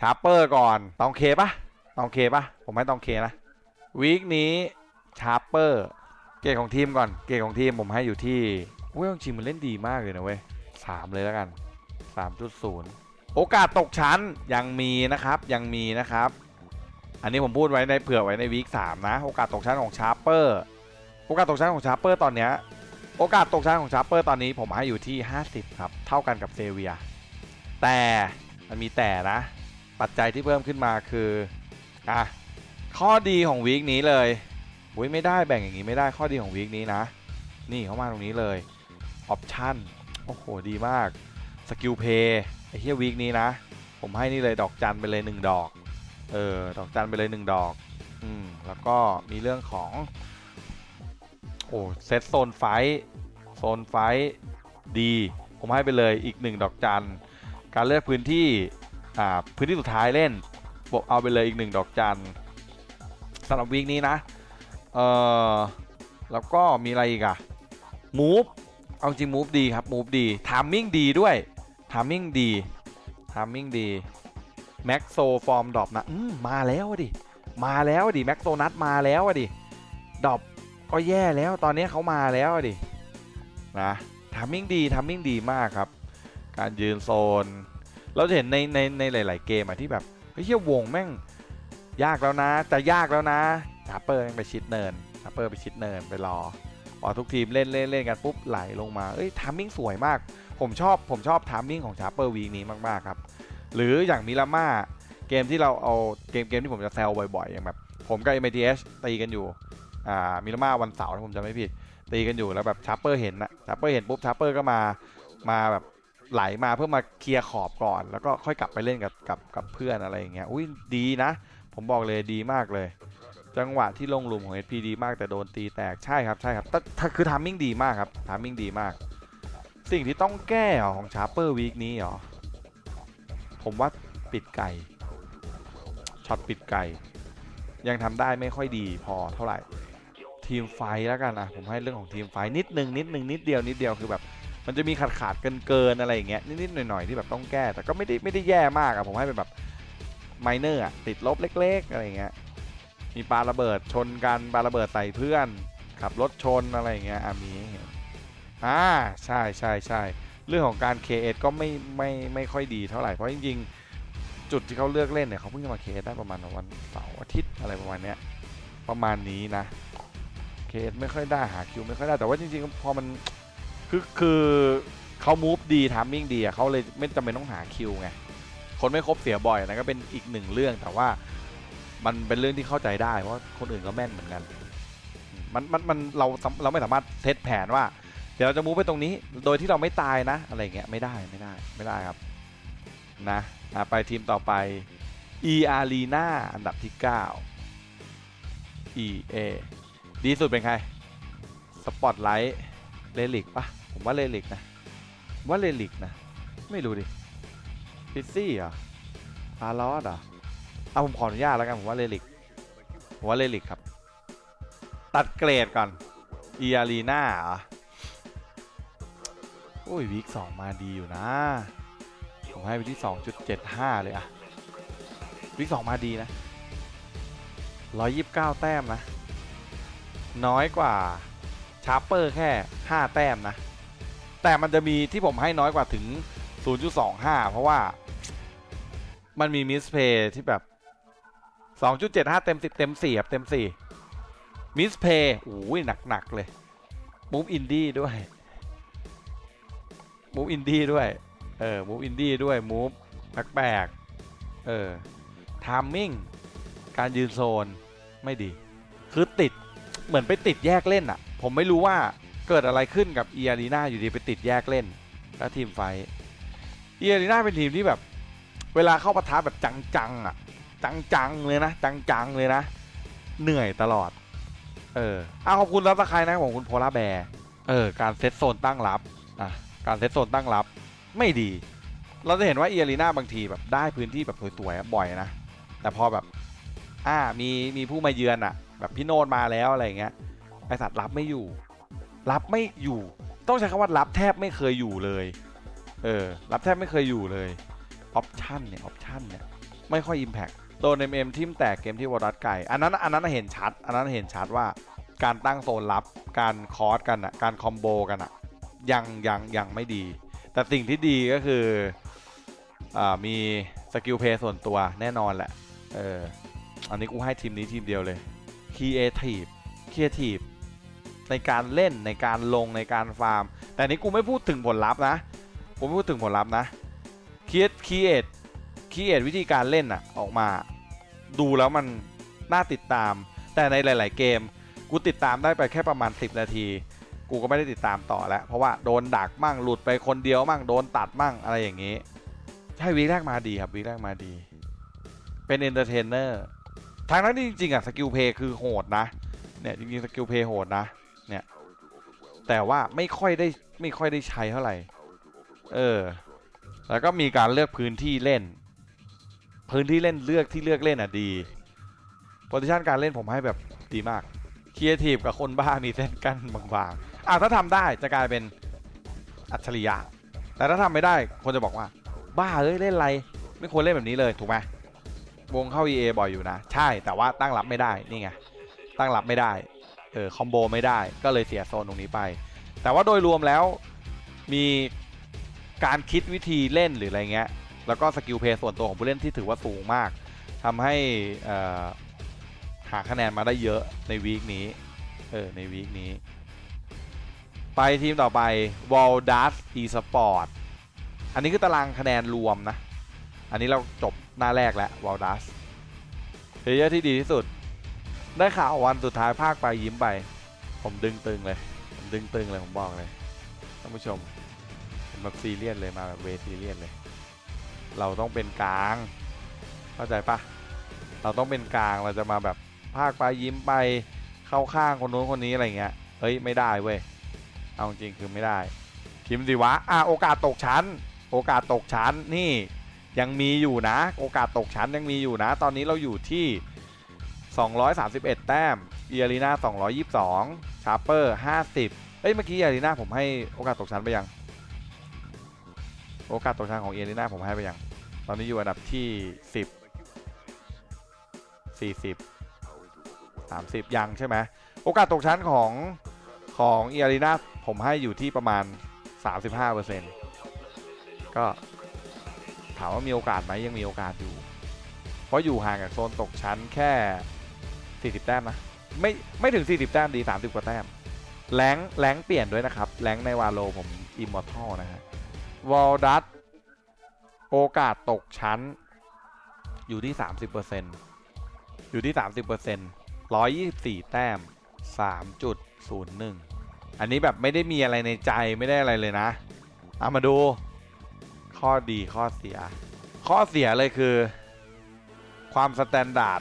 ชาร์เปอร์ก่อนตองเคปะตองเคปะผมให้ตองเคนะวีคนี้ชาร์เปอร์เกรดของทีมก่อน เกรดของทีมผมให้อยู่ที่เว้ยจริงมันเล่นดีมากเลยนะเว้ยสามเลยแล้วกันสามจุดศูนย์โอกาสตกชั้นยังมีนะครับยังมีนะครับ อันนี้ผมพูดไว้ในเผื่อไว้ในวีคสามนะ โอกาสตกชั้นของชาร์เปอร์โอกาสตกชั้นของชาร์เปอร์ตอนเนี้ยโอกาสตกชั้นของชาร์เปอร์ตอนนี้ผมให้อยู่ที่ 50 ครับ เท่ากันกับเซเวีย แต่มันมีแต่นะ ปัจจัยที่เพิ่มขึ้นมาคืออะข้อดีของวีคนี้เลยอุ้ยไม่ได้แบ่งอย่างนี้ไม่ได้ข้อดีของวีคนี้นะ นี่เข้ามาตรงนี้เลยออปชั่นโอ้โหดีมากสกิลเพย์ไอ้เฮียวีคนี้นะ ผมให้นี่เลยดอกจันไปเลยหนึ่งดอกเออดอกจันไปเลยหนึ่งดอกอืมแล้วก็มีเรื่องของโอ้เซตโซนไฟโซนไฟดี ผมให้ไปเลยอีกหนึ่งดอกจันการเลือกพื้นที่ พื้นที่สุดท้ายเล่นบอกเอาไปเลยอีกหนึ่งดอกจันสำหรับวีคนี้นะเออแล้วก็มีอะไรอีกอะมูฟเอาจริงมูฟดีครับมูฟดีทามมิ่งดีด้วยทามมิ่งดีทามมิ่งดีแม็กโซฟอร์มดรอปนะมมาแล้วอะดิมาแล้วอะดิแม็กโซนัทมาแล้วอะดิดรอปก็แย่แล้วตอนนี้เขามาแล้วอะดินะทามมิ่งดีทามมิ่งดีมากครับ การยืนโซน เราจะเห็นในในในหลาย ๆ เกมอะที่แบบเฮ้ยเชี่ยวงแม่งยากแล้วนะจะยากแล้วนะชาเปอร์แม่งไปชิดเนินชาเปอร์ไปชิดเนินไปรอพอทุกทีมเล่นเล่นเล่นกันปุ๊บไหลลงมาเอ้ยทามมิ่งสวยมาก ผมชอบผมชอบทามมิ่งของชาร์เปอร์วีนี้มากๆครับหรืออย่างมิราม่าเกมที่เราเอาเกมเกมที่ผมจะแซวบ่อยๆ อย่างแบบ ผมกับ MTS ตีกันอยู่อ่ามิราม่าวันเสาร์ถ้าผมจำไม่ผิดตีกันอยู่แล้วแบบชาร์เปอร์เห็นนะชาร์เปอร์เห็นปุ๊บชาร์เปอร์ก็มามาแบบ ไหลมาเพื่อมาเคลียร์ขอบก่อน แล้วก็ค่อยกลับไปเล่นกับกับกับเพื่อนอะไรอย่างเงี้ยอุ้ยดีนะ ผมบอกเลยดีมากเลย จังหวะที่ลงหลุมของ SP ดีมากแต่โดนตีแตกใช่ครับใช่ครับแต่ถ้าคือทามมิ่งดีมากครับทามมิ่งดีมาก สิ่งที่ต้องแก้ของชาร์เปอร์วีคนี้เหรอผมว่าปิดไก่ช็อตปิดไก่ยังทำได้ไม่ค่อยดีพอเท่าไหร่ทีมไฟแล้วกันนะผมให้เรื่องของทีมไฟนิดนึงนิดนึงนิดเดียวนิดเดียวคือแบบ มันจะมีขาดขาดเกินเกินอะไรอย่างเงี้ยนิดๆหน่อยๆที่แบบต้องแก้แต่ก็ไม่ได้ไม่ได้แย่มากอะผมให้เป็นแบบไมเนอร์อะติดลบเล็ก ๆ อะไรอย่างเงี้ยมีปาระเบิดชนกันปาระเบิดใส่เพื่อนขับรถชนอะไรอย่างเงี้ยอะมีอ่าใช่ใช่ใช่เรื่องของการ KS ก็ไม่ไม่ไม่ค่อยดีเท่าไหร่เพราะจริงๆ จุดที่เขาเลือกเล่นเนี่ยเขาเพิ่งจะมา KS ได้ประมาณวันเสาร์อาทิตย์อะไรประมาณเนี้ยประมาณนี้นะเคสไม่ค่อยได้หาคิวไม่ค่อยได้แต่ว่าจริงๆพอมัน คือคือเขามูฟดีทามมิ่งดีอะเขาเลยไม่จำเป็นต้องหาคิวไงคนไม่ครบเสียบ่อยนะก็เป็นอีกหนึ่งเรื่องแต่ว่ามันเป็นเรื่องที่เข้าใจได้เพราะคนอื่นก็แม่นเหมือนกัน มันมันมันเราเราไม่สามารถเซตแผนว่า เดี๋ยวเราจะมูฟไปตรงนี้ โดยที่เราไม่ตายนะอะไรเงี้ยไม่ได้ไม่ได้ไม่ได้ครับนะอะไปทีมต่อไป e a r e n a อันดับที่ 9 e a ดีสุดเป็นใครสปอตไลท์เลลิกปะ ผมว่าเลลิกนะว่าเลลิกนะ ไม่รู้ดิฟิซซี่เหรอฟาลอสเหรอเอาผมขออนุญาตแล้วกันผมว่าเลลิกผมว่าเลลิกครับ ตัดเกรดก่อนอีอารีนาเหรอโอ้ยวีคสองมาดีอยู่นะ ผมให้ไปที่ 2.75 เลยอะวีคสองมาดีนะ 129 แต้มนะ น้อยกว่าชาร์เปอร์แค่ 5 แต้มนะ แต่มันจะมีที่ผมให้น้อยกว่าถึง 0.25 เพราะว่ามันมีมิสเพย์ที่แบบ 2.75 เต็ม 10 เต็ม4ครับเต็ม 4 มิสเพย์โอ้ยหนัก ๆ เลยมูฟอินดี้ด้วยมูฟอินดี้ด้วย เออมูฟอินดี้ด้วยมูฟแปลกๆเออทามมิ่งการยืนโซนไม่ดี คือติดเหมือนไปติดแยกเล่นอะผมไม่รู้ว่า เกิดอะไรขึ้นกับเอียรีนาอยู่ดีไปติดแยกเล่น แล้วทีมไฟเอียรีนาเป็นทีมที่แบบ เวลาเข้าปะทะแบบจังๆอะ จังๆเลยนะจังๆเลยนะ เหนื่อยตลอด เออเอาขอบคุณรับตะไคร้นะของคุณโพลาแบร์เออการเซตโซนตั้งรับอะการเซตโซนตั้งรับไม่ดี เราจะเห็นว่าเอียรีนาบางทีแบบได้พื้นที่แบบสวยๆบ่อยนะแต่พอแบบอ่ามีมีผู้มาเยือนอะ แบบพี่โนดมาแล้วอะไรเงี้ยไอสัตว์รับไม่อยู่ รับไม่อยู่ ต้องใช้คำว่ารับแทบไม่เคยอยู่เลย เออ รับแทบไม่เคยอยู่เลยออปชันเนี่ยออปชันเนี่ยไม่ค่อย Impact โดน MM ทิมแตกเกมที่วอรัสไก่ อันนั้นอันนั้นเห็นชัด อันนั้นเห็นชัดว่าการตั้งโซนรับการคอร์สกันอะการคอมโบกันอะยังยังยังไม่ดี แต่สิ่งที่ดีก็คืออามีสกิลเพย์ส่วนตัวแน่นอนแหละเอออันนี้กูให้ทีมนี้ทีมเดียวเลย Creative Creative ในการเล่นในการลงในการฟาร์ม แต่นี้กูไม่พูดถึงผลลัพธ์นะกูไม่พูดถึงผลลัพธ์นะ Create Create Create วิธีการเล่นอะออกมา ดูแล้วมันน่าติดตาม แต่ในหลาย ๆ เกม กูติดตามได้ไปแค่ประมาณ 10 นาที กูก็ไม่ได้ติดตามต่อแล้ว เพราะว่าโดนดักมั่งหลุดไปคนเดียวมั่งโดนตัดมั่งอะไรอย่างนี้ ใช่วีแรกมาดีครับวีแรกมาดี เป็นเอนเตอร์เทนเนอร์ทางนั้นที่จริงๆอะสกิลเพย์คือโหดนะเนี่ยจริงๆสกิลเพย์โหดนะ เนี่ย แต่ว่าไม่ค่อยได้ไม่ค่อยได้ใช้เท่าไหร่ เออ แล้วก็มีการเลือกพื้นที่เล่น พื้นที่เล่นเลือกที่เลือกเล่นอะดีโพซิชันการเล่นผมให้แบบดีมากครีเอทีฟกับคนบ้ามีเส้นกั้นบางๆอะถ้าทำได้จะกลายเป็นอัจฉริยะ แต่ถ้าทำไม่ได้คนจะบอกว่า บ้าเอ้ยเล่นอะไรไม่ควรเล่นแบบนี้เลยถูกไหมวงเข้า EA บ่อยอยู่นะ ใช่แต่ว่าตั้งรับไม่ได้นี่ไงตั้งรับไม่ได้ ออคอมโบไม่ได้ก็เลยเสียโซนตรงนี้ไป แต่ว่าโดยรวมแล้วมีการคิดวิธีเล่นหรืออะไรเงี้ย แล้วก็สกิลเพย์ส่วนตัวของผู้เล่นที่ถือว่าสูงมากทำให้หาคะแนนมาได้เยอะในวีคนี้ เออ ในวีคนี้ ไปทีมต่อไป w a l d a s eSport อันนี้คือตารางคะแนนรวมนะ อันนี้เราจบหน้าแรกแล้ว w a l d a s เพลเยอร์ที่ดีที่สุด ได้ข่าววันสุดท้ายภาคไปยิ้มไป ผมดึงตึงเลย ผมดึงตึงเลยผมบอกเลยท่านผู้ชมผมแบบซีเรียสเลยมาแบบเวซีเรียสเลย เราต้องเป็นกลาง เข้าใจปะเราต้องเป็นกลางเราจะมาแบบภาคไปยิ้มไปเข้าข้างคนนู้นคนนี้อะไรเงี้ยเฮ้ยไม่ได้เว้ยเอาจริงคือไม่ได้พิมสิวะอะโอกาสตกชั้น โอกาสตกชั้นนี่ยังมีอยู่นะ โอกาสตกชั้นยังมีอยู่นะ ตอนนี้เราอยู่ที่ 231 แต้มเอียรีนา222 ชาร์เปอร์ 50 เอ้ย เมื่อกี้เอียรีนาผมให้โอกาสตกชั้นไปยัง โอกาสตกชั้นของเอียรีนาผมให้ไปยัง ตอนนี้อยู่อันดับที่ 10 40 30 ยังใช่ไหม โอกาสตกชั้นของของเอียรีนาผมให้อยู่ที่ประมาณ 35%ก็ถามว่ามีโอกาสไหมยังมีโอกาสอยู่ เพราะอยู่ห่างจากโซนตกชั้นแค่ 40 แต้มนะไม่ไม่ถึง 40 แต้มดี 30 กว่าแต้มแรงแรงเปลี่ยนด้วยนะครับแรงในวาโลผมอิมมอร์ทัลนะฮะวอลดัตโอกาสตกชั้น อยู่ที่ 30%อยู่ที่ 30% 124 แต้ม 3.01 อันนี้แบบไม่ได้มีอะไรในใจไม่ได้อะไรเลยนะเอามาดูข้อดีข้อเสีย ข้อเสียเลยคือ ความสแตนดาร์ด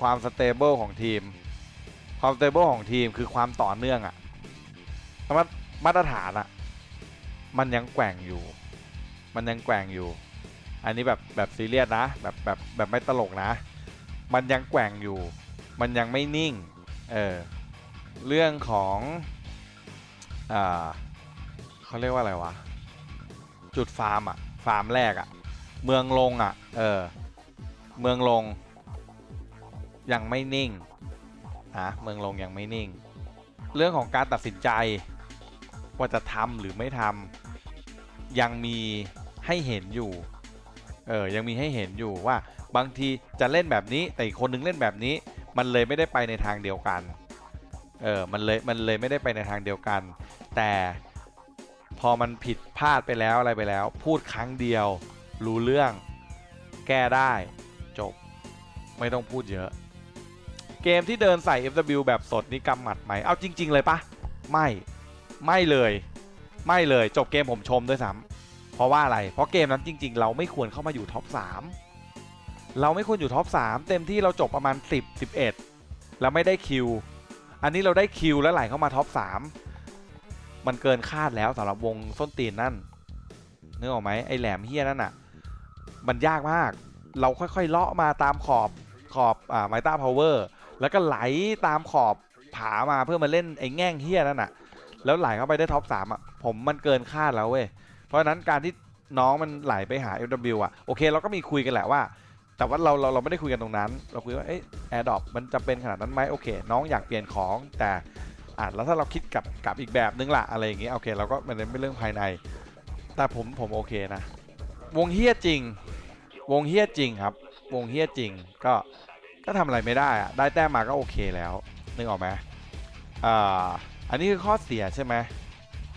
ความสเตเบิลของทีม ความสเตเบิลของทีมคือความต่อเนื่องอะมามาตรฐานอะมันยังแกว่งอยู่ มันยังแกว่งอยู่ อันนี้แบบแบบซีเรียสนะ แบบแบบแบบไม่ตลกนะ มันยังแกว่งอยู่ มันยังไม่นิ่ง เออ เรื่องของอ่าเขาเรียกว่าอะไรวะ จุดฟาร์มอะฟาร์มแรกอะเมืองลงอะเออ เมืองลง ยังไม่นิ่งนะเมืองลงยังไม่นิ่ง เรื่องของการตัดสินใจว่าจะทำหรือไม่ทำยังมีให้เห็นอยู่เออยังมีให้เห็นอยู่ว่าบางทีจะเล่นแบบนี้ แต่อีกคนนึงเล่นแบบนี้ มันเลยไม่ได้ไปในทางเดียวกันเออมันเลยมันเลยไม่ได้ไปในทางเดียวกัน แต่พอมันผิดพลาดไปแล้วอะไรไปแล้ว พูดครั้งเดียวรู้เรื่องแก้ได้จบ ไม่ต้องพูดเยอะ เกมที่เดินใส่ FW แบบสดนี่กำหมัดไหม เอาจริง ๆ เลยปะไม่ ไม่เลย ไม่เลยจบเกมผมชมด้วยซ้ำเพราะว่าอะไร เพราะเกมนั้นจริง ๆ เราไม่ควรเข้ามาอยู่ท็อป3เราไม่ควรอยู่ท็อป3เต็มที่เราจบประมาณ 10 11 แล้วไม่ได้คิว อันนี้เราได้คิวแล้วไหลเข้ามาท็อป3มันเกินคาดแล้วสำหรับวงส้นตีนนั่นนึกออกไหมไอแหลมเฮียนั่นอะ มันยากมาก เราค่อยๆเลาะมาตามขอบขอบอ่าไมต้าพาวเวอร์ แล้วก็ไหลตามขอบผามาเพื่อมาเล่นไอ้แง่งเฮียนั่นอะ แล้วไหลเข้าไปได้ท็อปสามอะผมมันเกินคาดแล้วเว้ยเพราะฉะนั้นการที่น้องมันไหลไปหา FW อะโอเคเราก็มีคุยกันแหละว่า แต่ว่าเราเราเราไม่ได้คุยกันตรงนั้น เราคุยว่าเอ๊ะแอร์ดอปมันจะเป็นขนาดนั้นไหมโอเค น้องอยากเปลี่ยนของแต่อะแล้วถ้าเราคิดกับกับอีกแบบนึงล่ะอะไรอย่างเงี้ยโอเคเราก็มันเป็นเรื่องภายใน แต่ผมผมโอเคนะ วงเฮี้ยจริง วงเฮี้ยจริงครับ วงเฮี้ยจริงก็ ก็ทำอะไรไม่ได้อะได้แต้มมาก็โอเคแล้วนึกออกไหมอ่าอันนี้คือข้อเสียใช่ไหม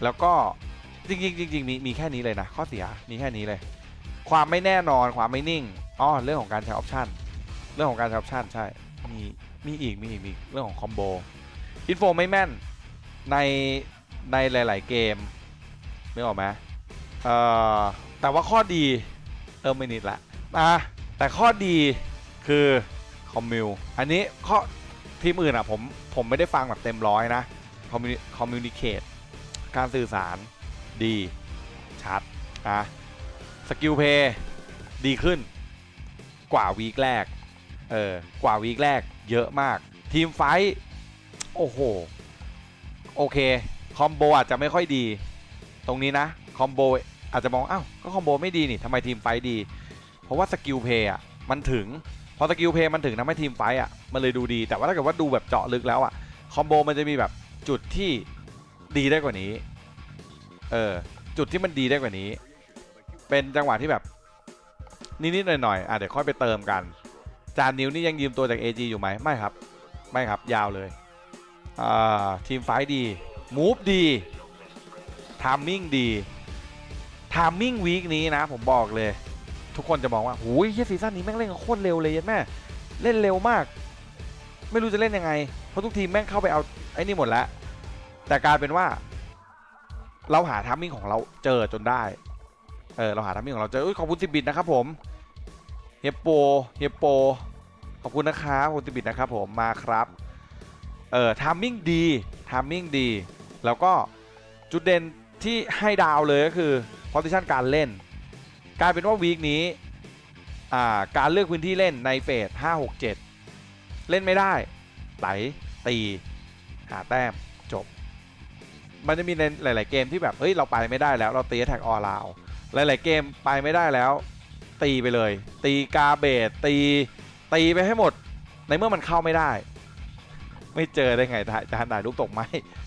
แล้วก็จริงๆจริงๆมีมีแค่นี้เลยนะ ข้อเสียมีแค่นี้เลย ความไม่แน่นอนความไม่นิ่งอ๋อเรื่องของการใช้ออปชันเรื่องของการใช้ออปชันใช่มีมีอีกมีอีกมีเรื่องของคอมโบอินโฟไม่แม่นในในหลาย ๆ เกมนึกออกไหมเอ่อแต่ว่าข้อดีเออไม่นิดละอะแต่ข้อดีคือ คอมมิวอันนี้ข้อทีมอื่นอะผมผมไม่ได้ฟังแบบเต็มร้อยนะคอมมิคอมมิวนิเคตการสื่อสารดีชัดอะสกิลเพย์ดีขึ้นกว่าวีคแรกเออกว่าวีคแรกเยอะมาก ทีมไฟท์โอ้โห โอเค คอมโบอาจจะไม่ค่อยดี ตรงนี้นะ คอมโบอาจจะมองอ้าวก็คอมโบไม่ดีนี่ทำไมทีมไฟท์ดี เพราะว่าสกิลเพย์อะมันถึง พอสกิลเพย์มันถึงทำให้ทีมไฟท์อะมันเลยดูดีแต่ว่าถ้าเกิดว่าดูแบบเจาะลึกแล้วอะคอมโบมันจะมีแบบจุดที่ดีได้กว่านี้เออจุดที่มันดีได้กว่านี้ เป็นจังหวะที่แบบนิดๆหน่อยๆอะเดี๋ยวค่อยไปเติมกัน จานนิ้วนี่ยังยืมตัวจาก AG อยู่ไหมไม่ครับ ไม่ครับยาวเลยอ่าทีมไฟท์ดีมูฟดีทามมิ่งดีทามมิ่งวีคนี้นะผมบอกเลย ทุกคนจะมองว่าหูยเฮียซีซั่นนี้แม่งเล่นโคตรเร็วเลยยันแม่เล่นเร็วมาก ไม่รู้จะเล่นยังไง เพราะทุกทีมแม่งเข้าไปเอาไอ้นี่หมดแล้ว แต่กลายเป็นว่า เราหาทามมิ่งของเราเจอจนได้ เออเราหาทามมิ่งของเราเจออขอบคุณสิบิตนะครับผมเฮียโปเฮียโปขอบคุณนะครับขอบคุณสิบบิตนะครับผมมาครับเออทามมิ่งดีทามมิ่งดี แล้วก็จุดเด่นที่ให้ดาวเลยก็คือ position การเล่น กลายเป็นว่าวีคนี้การเลือกพื้นที่เล่นในเฟส5 6 7 เล่นไม่ได้ไหลตีหาแต้มจบ มันจะมีในหลาย ๆ เกมที่แบบเฮ้ยเราไปไม่ได้แล้ว เราตีแท็กออลาวหลาย ๆ เกมไปไม่ได้แล้ว ตีไปเลย ตีกาเบตตีตีไปให้หมด ในเมื่อมันเข้าไม่ได้ ไม่เจอได้ไงถ่ายจานถ่ายรูปตกไหม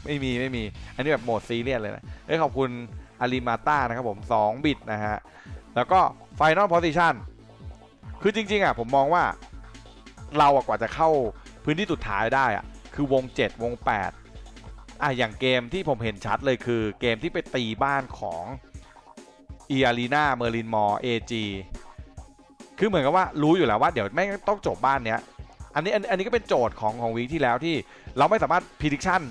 ไม่มีไม่มี อันนี้แบบโหมดซีเรียสเลยนะเอ้ยขอบคุณอาริมาต้านะครับผม 2 บิตนะฮะ แล้วก็ Final Position คือจริง ๆ อะ ผมมองว่าเราอะกว่าจะเข้าพื้นที่สุดท้ายได้อะ คือวง 7 วง 8 อะ อย่างเกมที่ผมเห็นชัดเลยคือเกมที่ไปตีบ้านของเอียรีนาเมอร์ลินมอร์เอจีคือเหมือนกับว่ารู้อยู่แล้วว่าเดี๋ยวแม่งต้องจบบ้านเนี้ย อันนี้อันนี้ก็เป็นโจทย์ของของวีที่แล้วที่เราไม่สามารถพิจิชัน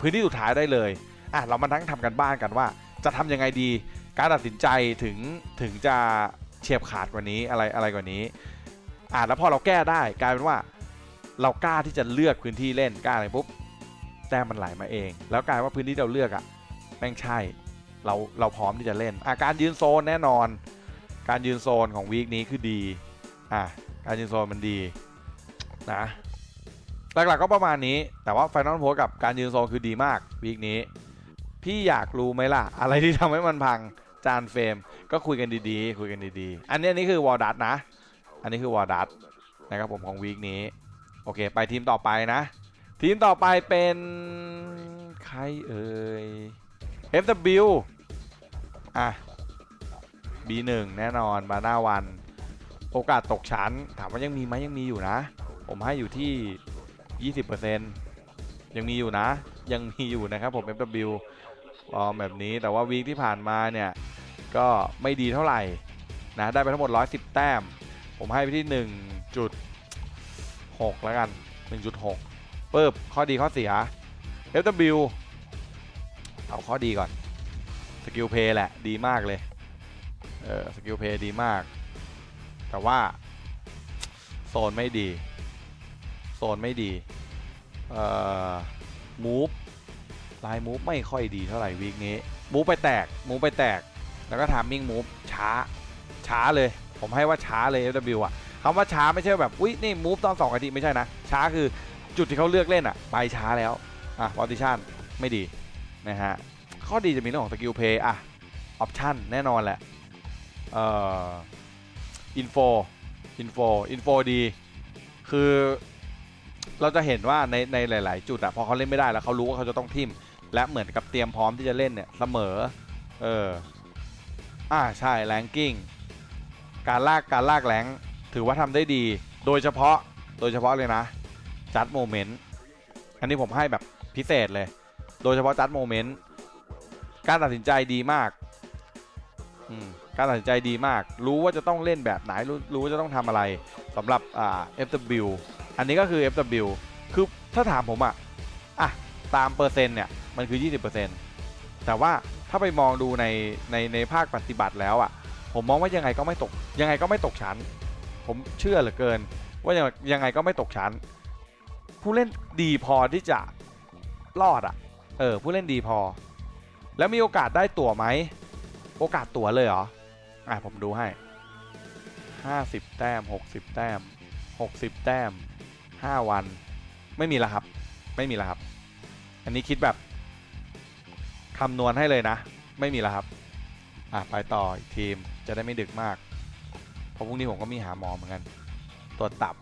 พื้นที่สุดท้ายได้เลย อะ เรามาทั้งทำกันบ้านกันว่า จะทำยังไงดี การตัดสินใจถึงถึงจะเฉียบขาดกว่านี้อะไรอะไรกว่านี้อะแล้วพอเราแก้ได้กลายเป็นว่า เรากล้าที่จะเลือกพื้นที่เล่นกล้าอะไรปุ๊บแต้มมันไหลมาเอง แล้วกลายว่าพื้นที่เราเลือกอะแม่งใช่เราเราพร้อมที่จะเล่นอะการยืนโซนแน่นอน การยืนโซนของวีคนี้คือดีอะการยืนโซนมันดีนะหลักๆก็ประมาณนี้แต่ว่าไฟนอลโพกับการยืนโซนคือดีมากวีคนี้ พี่อยากรู้ไหมล่ะ อะไรที่ทำให้มันพัง จานเฟรมก็คุยกันดีๆ คุยกันดีๆ อันนี้อันนี้คือวอลดัตนะ อันนี้คือวอลดัตนะครับผมของวีคนี้ โอเค ไปทีมต่อไปนะ ทีมต่อไปเป็นใครเอ่ย FW อะ B1 แน่นอนบาน้าวัน โอกาสตกชั้น ถามว่ายังมีไหมยังมีอยู่นะ ผมให้อยู่ที่ 20%ยังมีอยู่นะ ยังมีอยู่นะครับผม FW ฟอร์มแบบนี้แต่ว่าวีคที่ผ่านมาเนี่ยก็ไม่ดีเท่าไหร่นะได้ไปทั้งหมด 110 แต้ม ผมให้ไปที่ 1.6 แล้วกัน 1.6ปึ๊บข้อดีข้อเสีย FW เอาข้อดีก่อนสกิลเพย์แหละดีมากเลยเออสกิลเพย์ดีมาก แต่ว่าโซนไม่ดี โซนไม่ดีเอ่อมูฟ ลายมูฟไม่ค่อยดีเท่าไหร่วีคนี้มูฟไปแตกมูฟไปแตก แล้วก็ทามมิ่งมูฟช้า ช้าเลย ผมให้ว่าช้าเลย FW อะคำว่าช้าไม่ใช่แบบอุ้ยนี่มูฟตอนสองนาทีไม่ใช่นะ ช้าคือจุดที่เขาเลือกเล่นอะไปช้าแล้วอะ p อ s ิชันไม่ดีนะฮะข้อดีจะมีเรื่องของสกิลเพย์อะออปชันแน่นอนแหละเอ่ออินโฟอินโฟอินโฟดี คือเราจะเห็นว่าในในหลาย ๆ จุดอะพอเขาเล่นไม่ได้แล้วเขารู้ว่าเขาจะต้องทิม และเหมือนกับเตรียมพร้อมที่จะเล่นเนี่ยเสมอ เออ อ่าใช่แรงกิ้ง การลากการลากแรงถือว่าทำได้ดี โดยเฉพาะโดยเฉพาะเลยนะ จัดโมเมนต์ อันนี้ผมให้แบบพิเศษเลย โดยเฉพาะจัดโมเมนต์ การตัดสินใจดีมากอืมการตัดสินใจดีมาก รู้ว่าจะต้องเล่นแบบไหนรู้รู้ว่าจะต้องทำอะไรสำหรับอ่า FW อันนี้ก็คือ FW คือถ้าถามผมอะอะ ตามเปอร์เซ็นต์เนี่ย มันคือ 20%แต่ว่าถ้าไปมองดูในในในภาคปฏิบัติแล้วอะผมมองว่ายังไงก็ไม่ตกยังไงก็ไม่ตกชั้น ผมเชื่อเหลือเกิน ว่ายังยังไงก็ไม่ตกชั้น ผู้เล่นดีพอที่จะรอดอะเออ ผู้เล่นดีพอ แล้วมีโอกาสได้ตั๋วไหม โอกาสตั๋วเลยเหรอ อะผมดูให้ 50 แต้ม 60 แต้ม 60 แต้ม 5 วัน ไม่มีแล้วครับ ไม่มีแล้วครับ อันนี้คิดแบบ คำนวณให้เลยนะ ไม่มีแล้วครับ อะไปต่ออีกทีมจะได้ไม่ดึกมากเพราะพรุ่งนี้ผมก็มีหาหมอเหมือนกันตรวจตับ